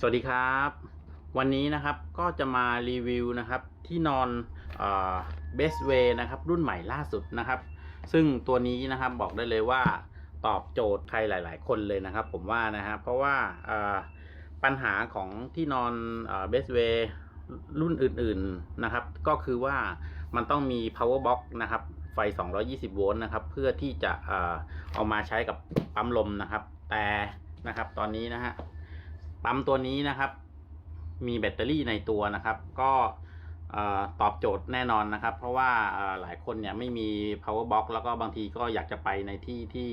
สวัสดีครับ วันนี้นะครับก็จะมารีวิวนะครับที่นอนเบสเวย์นะครับรุ่นใหม่ล่าสุดนะครับ ซึ่งตัวนี้นะครับบอกได้เลยว่าตอบโจทย์ใครหลาย ๆ คนเลยนะครับ ผมว่านะฮะเพราะว่าปัญหาของที่นอนเบสเวย์รุ่นอื่น ๆนะครับ ก็คือว่ามันต้องมี power box นะครับไฟ 220 โวลต์นะครับ เพื่อที่จะเอามาใช้กับปั๊มลมนะครับ แต่นะครับตอนนี้นะฮะ ปั๊มตัวนี้นะครับ มีแบตเตอรี่ในตัวนะครับ ก็ตอบโจทย์แน่นอนนะครับ เพราะว่าหลายคนเนี่ยไม่มี power box แล้วก็บางทีก็อยากจะไปในที่ที่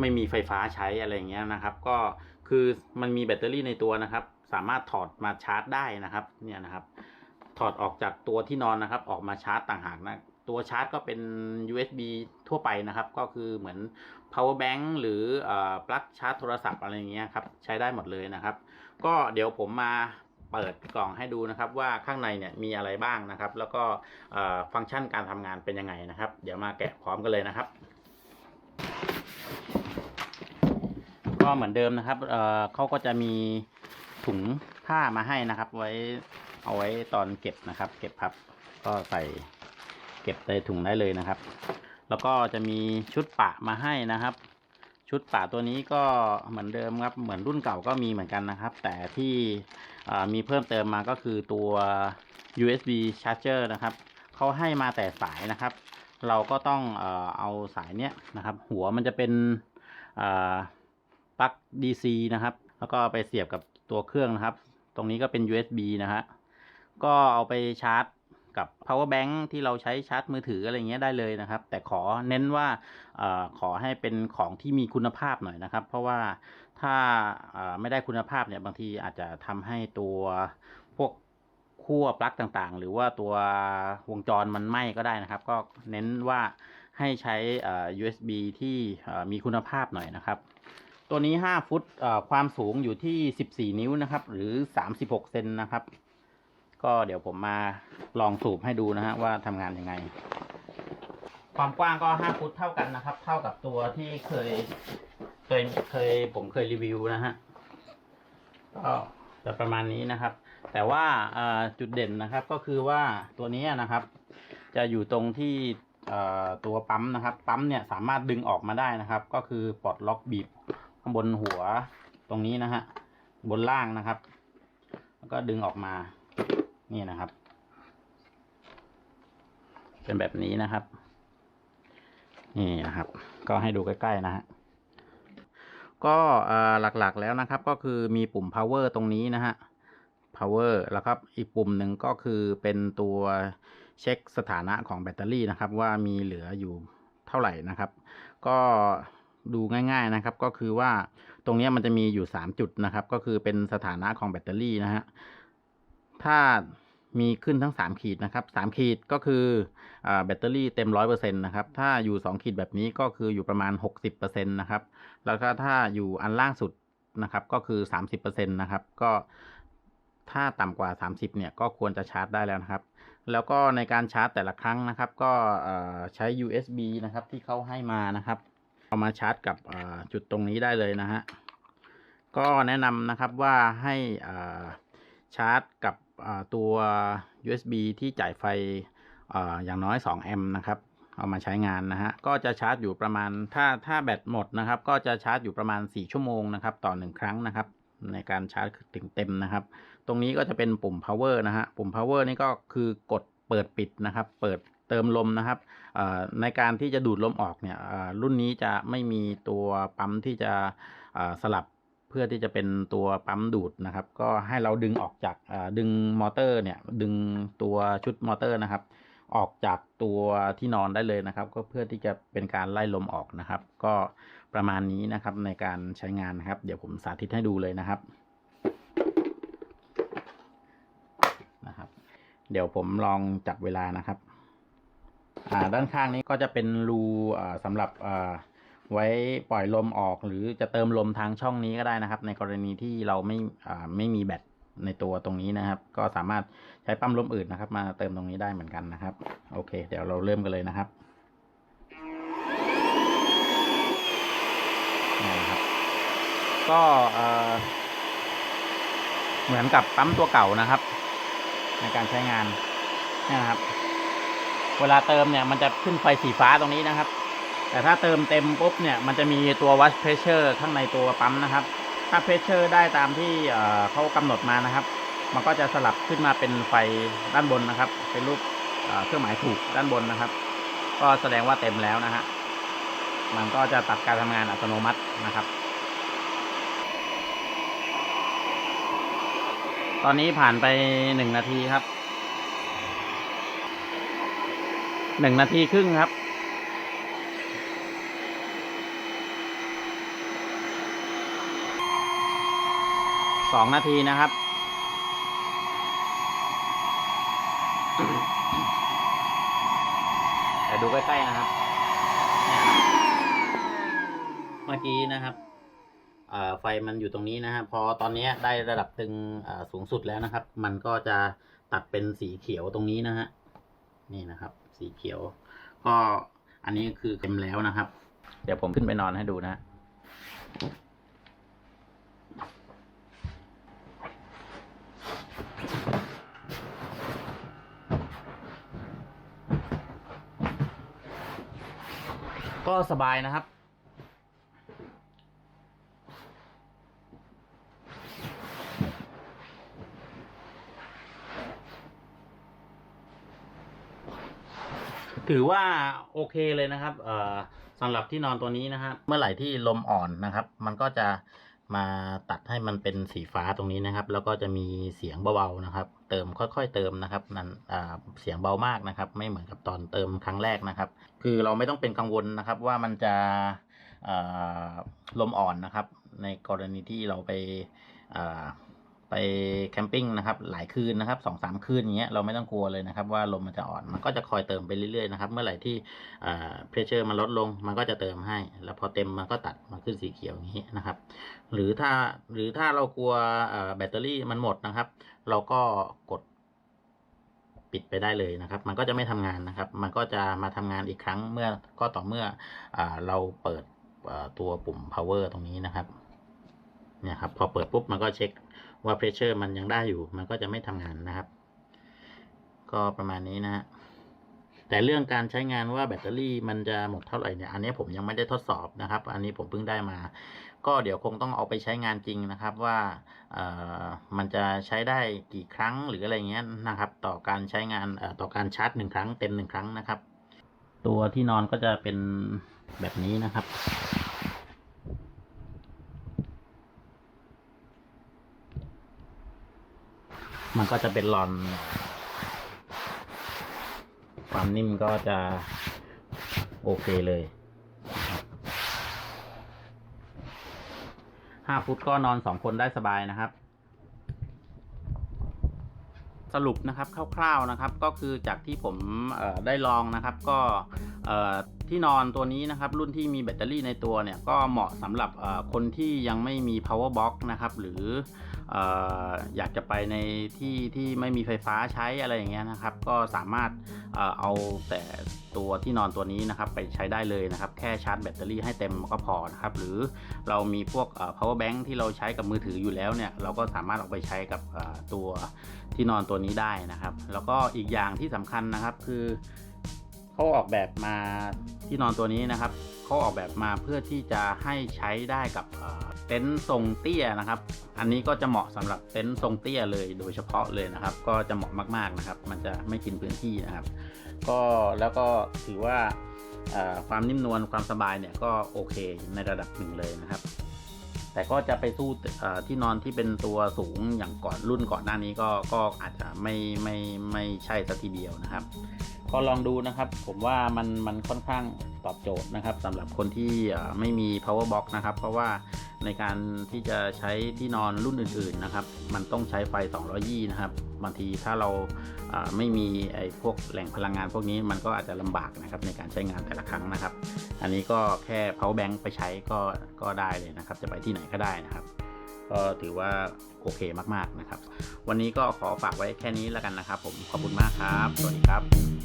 ไม่มีไฟฟ้าใช้อะไรเงี้ยนะครับ ก็คือมันมีแบตเตอรี่ในตัวนะครับ สามารถถอดมาชาร์จได้นะครับเนี่ยนะครับ ถอดออกจากตัวที่นอนนะครับ ออกมาชาร์จต่างหากนะตัวชาร์จก็เป็น USB ทั่วไปนะครับ ก็คือเหมือน power bank หรือปลั๊กชาร์จโทรศัพท์อะไรอย่างเงี้ยครับใช้ได้หมดเลยนะครับ ก็เดี๋ยวผมมาเปิดกล่องให้ดูนะครับว่าข้างในเนี่ยมีอะไรบ้างนะครับ แล้วก็ฟังก์ชันการทำงานเป็นยังไงนะครับ เดี๋ยวมาแกะพร้อมกันเลยนะครับ ก็เหมือนเดิมนะครับเเขาก็จะมีถุงผ้ามาให้นะครับ ไว้เอาไว้ตอนเก็บนะครับ เก็บพับก็ใส่เก็บในถุงได้เลยนะครับ แล้วก็จะมีชุดปะมาให้นะครับ ชุดปะตัวนี้ก็เหมือนเดิมครับ เหมือนรุ่นเก่าก็มีเหมือนกันนะครับ แต่ที่มีเพิ่มเติมมาก็คือตัว USB charger นะครับเขาให้มาแต่สายนะครับ เราก็ต้องเอาสายเนี้ยนะครับ หัวมันจะเป็นปลั๊ก DC นะครับ แล้วก็ไปเสียบกับตัวเครื่องนะครับ ตรงนี้ก็เป็น USB นะฮะก็เอาไปชาร์จ กับ power bank ที่เราใช้ชาร์จมือถืออะไรเงี้ยได้เลยนะครับ แต่ขอเน้นว่าอขอให้เป็นของที่มีคุณภาพหน่อยนะครับ เพราะว่าถ้าไม่ได้คุณภาพเนี่ยบางทีอาจจะทำให้ตัวพวกขั้วปลั๊กต่างๆ หรือว่าตัววงจรมันไหม้ก็ได้นะครับ ก็เน้นว่าให้ใช้ USB ที่มีคุณภาพหน่อยนะครับ ตัวนี้ 5 ฟุตความสูงอยู่ที่ 14 นิ้วนะครับ หรือ 36 เซนนะครับ ก็เดี๋ยวผมมาลองสูบให้ดูนะฮะว่าทำงานยังไง ความกว้างก็5ฟุตเท่ากันนะครับ เท่ากับตัวที่เคย เคยเคยผมเคยรีวิวนะฮะก็จะประมาณนี้นะครับ แต่ว่าจุดเด่นนะครับก็คือว่าตัวนี้นะครับ จะอยู่ตรงที่ตัวปั๊มนะครับ ปั๊มเนี่ยสามารถดึงออกมาได้นะครับ ก็คือปลดล็อกบีบข้างบนหัวตรงนี้นะฮะบนล่างนะครับ แล้วก็ดึงออกมา นี่นะครับ เป็นแบบนี้นะครับ นี่นะครับ ก็ให้ดูใกล้ๆนะฮะก็หลักๆแล้วนะครับก็คือมีปุ่ม power ตรงนี้นะฮะ power แล้วครับอีกปุ่มหนึ่งก็คือเป็นตัวเช็คสถานะของแบตเตอรี่นะครับ ว่ามีเหลืออยู่เท่าไหร่นะครับ ก็ดูง่าย ๆนะครับ ก็คือว่าตรงนี้มันจะมีอยู่ 3 จุดนะครับ ก็คือเป็นสถานะของแบตเตอรี่นะฮะ ถ้ามีขึ้นทั้ง 3 ขีดนะครับ 3 ขีดก็คืออแบตเตอรี่เต็ม 100%นะครับ ถ้าอยู่ 2 ขีดแบบนี้ก็คืออยู่ประมาณ 60%นะครับ แล้วก็ถ้าอยู่อันล่างสุดนะครับก็คือ 30%นะครับ ก็ถ้าต่ำกว่า 30 เนี่ยก็ควรจะชาร์จได้แล้วนะครับ แล้วก็ในการชาร์จแต่ละครั้งนะครับ ก็ใช้ USB นะครับที่เขาให้มานะครับ เอามาชาร์จกับจุดตรงนี้ได้เลยนะฮะ ก็แนะนำนะครับว่าให้ชาร์จกับ ตัว USB ที่จ่ายไฟออย่างน้อย 2 แอมป์นะครับ เอามาใช้งานนะฮะ ก็จะชาร์จอยู่ประมาณ ถ้าถ้าแบตหมดนะครับ ก็จะชาร์จอยู่ประมาณ 4 ชั่วโมงนะครับ ต่อ 1 ครั้งนะครับ ในการชาร์จถึงเต็มนะครับ ตรงนี้ก็จะเป็นปุ่ม power นะฮะ ปุ่ม power นี่ก็คือกดเปิดปิดนะครับ เปิดเติมลมนะครับในการที่จะดูดลมออกเนี่ยรุ่นนี้จะไม่มีตัวปั๊มที่จะสลับ เพื่อที่จะเป็นตัวปั๊มดูดนะครับ ก็ให้เราดึงออกจากดึงมอเตอร์เนี่ย ดึงตัวชุดมอเตอร์นะครับ ออกจากตัวที่นอนได้เลยนะครับ ก็เพื่อที่จะเป็นการไล่ลมออกนะครับ ก็ประมาณนี้นะครับในการใช้งานนะครับ เดี๋ยวผมสาธิตให้ดูเลยนะครับนะครับ เดี๋ยวผมลองจับเวลานะครับอ่าด้านข้างนี้ก็จะเป็นรูอ่าสำหรับอ่า ไว้ปล่อยลมออกหรือจะเติมลมทางช่องนี้ก็ได้นะครับ ในกรณีที่เราไม่ไม่มีแบตในตัวตรงนี้นะครับ ก็สามารถใช้ปั๊มลมอื่นนะครับ มาเติมตรงนี้ได้เหมือนกันนะครับ โอเค เดี๋ยวเราเริ่มกันเลยนะครับนี่นะครับ ก็เหมือนกับปั๊มตัวเก่านะครับ ในการใช้งานนี่นะครับ เวลาเติมเนี่ยมันจะขึ้นไฟสีฟ้าตรงนี้นะครับ แต่ถ้าเติมเต็มปุ๊บเนี่ยมันจะมีตัววัดเพรสเชอร์ข้างในตัวปั๊มนะครับ ถ้าเพรสเชอร์ได้ตามที่เขากำหนดมานะครับ มันก็จะสลับขึ้นมาเป็นไฟด้านบนนะครับ เป็นรูปเอ่อเครื่องหมายถูกด้านบนนะครับ ก็แสดงว่าเต็มแล้วนะฮะมันก็จะตัดการทำงานอัตโนมัตินะครับ ตอนนี้ผ่านไปหนึ่งนาทีครับหนึ่งนาทีครึ่งครับ สองนาทีนะครับ แต่ดูใกล้ๆนะครับ เมื่อกี้นะครับไฟมันอยู่ตรงนี้นะฮะพอตอนนี้ได้ระดับตึงสูงสุดแล้วนะครับ มันก็จะตัดเป็นสีเขียวตรงนี้นะฮะนี่นะครับ สีเขียว ก็อันนี้คือเต็มแล้วนะครับ เดี๋ยวผมขึ้นไปนอนให้ดูนะ ก็สบายนะครับ ถือว่าโอเคเลยนะครับเอ่อสำหรับที่นอนตัวนี้นะครับ เมื่อไหร่ที่ลมอ่อนนะครับ มันก็จะ มาตัดให้มันเป็นสีฟ้าตรงนี้นะครับ แล้วก็จะมีเสียงเบาๆนะครับ เติมค่อยๆเติมนะครับนั่นเสียงเบามากนะครับ ไม่เหมือนกับตอนเติมครั้งแรกนะครับ คือเราไม่ต้องเป็นกังวลนะครับว่ามันจะลมอ่อนนะครับ ในกรณีที่เราไป ไปแคมปิ้งนะครับหลายคืนนะครับสองสามคืนอย่างเงี้ยเราไม่ต้องกลัวเลยนะครับว่าลมมันจะอ่อนมันก็จะคอยเติมไปเรื่อยๆนะครับเมื่อไหร่ที่เพรสเชอร์มันลดลงมันก็จะเติมให้ แล้วพอเต็มมันก็ตัดมาขึ้นสีเขียวอย่างนี้นะครับ หรือถ้าหรือถ้าเรากลัวอ่อแบตเตอรี่มันหมดนะครับ เราก็กดปิดไปได้เลยนะครับ มันก็จะไม่ทำงานนะครับ มันก็จะมาทำงานอีกครั้งเมื่อก็ต่อเมื่ออาเราเปิดอ่อตัวปุ่ม power ตรงนี้นะครับเนี่ยครับพอเปิดปุ๊บมันก็เช็ค ว่าเพรสเชอร์มันยังได้อยู่ มันก็จะไม่ทำงานนะครับ ก็ประมาณนี้นะฮะแต่เรื่องการใช้งานว่าแบตเตอรี่มันจะหมดเท่าไหร่เนี่ย อันนี้ผมยังไม่ได้ทดสอบนะครับ อันนี้ผมเพิ่งได้มา ก็เดี๋ยวคงต้องเอาไปใช้งานจริงนะครับว่าเอ่อมันจะใช้ได้กี่ครั้งหรืออะไรเงี้ยนะครับ ต่อการใช้งานเอ่อต่อการชาร์จหนึ่งครั้งเต็มหนึ่งครั้งนะครับ ตัวที่นอนก็จะเป็นแบบนี้นะครับ มันก็จะเป็นรอน ความนิ่มก็จะโอเคเลยห้าฟุตก็นอนสองคนได้สบายนะครับ สรุปนะครับคร่าวๆนะครับ ก็คือจากที่ผมได้ลองนะครับ ก็ที่นอนตัวนี้นะครับ รุ่นที่มีแบตเตอรี่ในตัวเนี่ย ก็เหมาะสำหรับคนที่ยังไม่มี power box นะครับ หรือ อยากจะไปในที่ที่ไม่มีไฟฟ้าใช้อะไรอย่างเงี้ยนะครับ ก็สามารถเอาแต่ตัวที่นอนตัวนี้นะครับไปใช้ได้เลยนะครับ แค่ชาร์จแบตเตอรี่ให้เต็มก็พอนะครับ หรือเรามีพวก power bank ที่เราใช้กับมือถืออยู่แล้วเนี่ย เราก็สามารถเอาไปใช้กับตัวที่นอนตัวนี้ได้นะครับ แล้วก็อีกอย่างที่สำคัญนะครับคือ เขาออกแบบมาที่นอนตัวนี้นะครับเขาออกแบบมาเพื่อที่จะให้ใช้ได้กับเต็นท์ทรงเตี้ยนะครับ อันนี้ก็จะเหมาะสำหรับเต็นท์ทรงเตี้ยเลยโดยเฉพาะเลยนะครับ ก็จะเหมาะมากๆนะครับ มันจะไม่กินพื้นที่นะครับ ก็แล้วก็ถือว่าความนิ่มนวลความสบายเนี่ยก็โอเคในระดับหนึ่งเลยนะครับ แต่ก็จะไปสู้ที่นอนที่เป็นตัวสูงอย่างก่อนรุ่นก่อนหน้านี้ก็ก็อาจจะไม่ไม่ไม่ใช่สัทีเดียวนะครับ ก็ลองดูนะครับ ผมว่ามันมันค่อนข้างตอบโจทย์นะครับสำหรับคนที่ไม่มี power box นะครับ เพราะว่าในการที่จะใช้ที่นอนรุ่นอื่นๆนะครับ มันต้องใช้ไฟ 220 นะครับบางทีถ้าเราไม่มีไอ้พวกแหล่งพลังงานพวกนี้มันก็อาจจะลำบากนะครับในการใช้งานแต่ละครั้งนะครับ อันนี้ก็แค่ power bank ไปใช้ก็ก็ได้เลยนะครับ จะไปที่ไหนก็ได้นะครับ ก็ถือว่าโอเคมากๆนะครับ วันนี้ก็ขอฝากไว้แค่นี้แล้วกันนะครับ ผมขอบคุณมากครับ สวัสดีครับ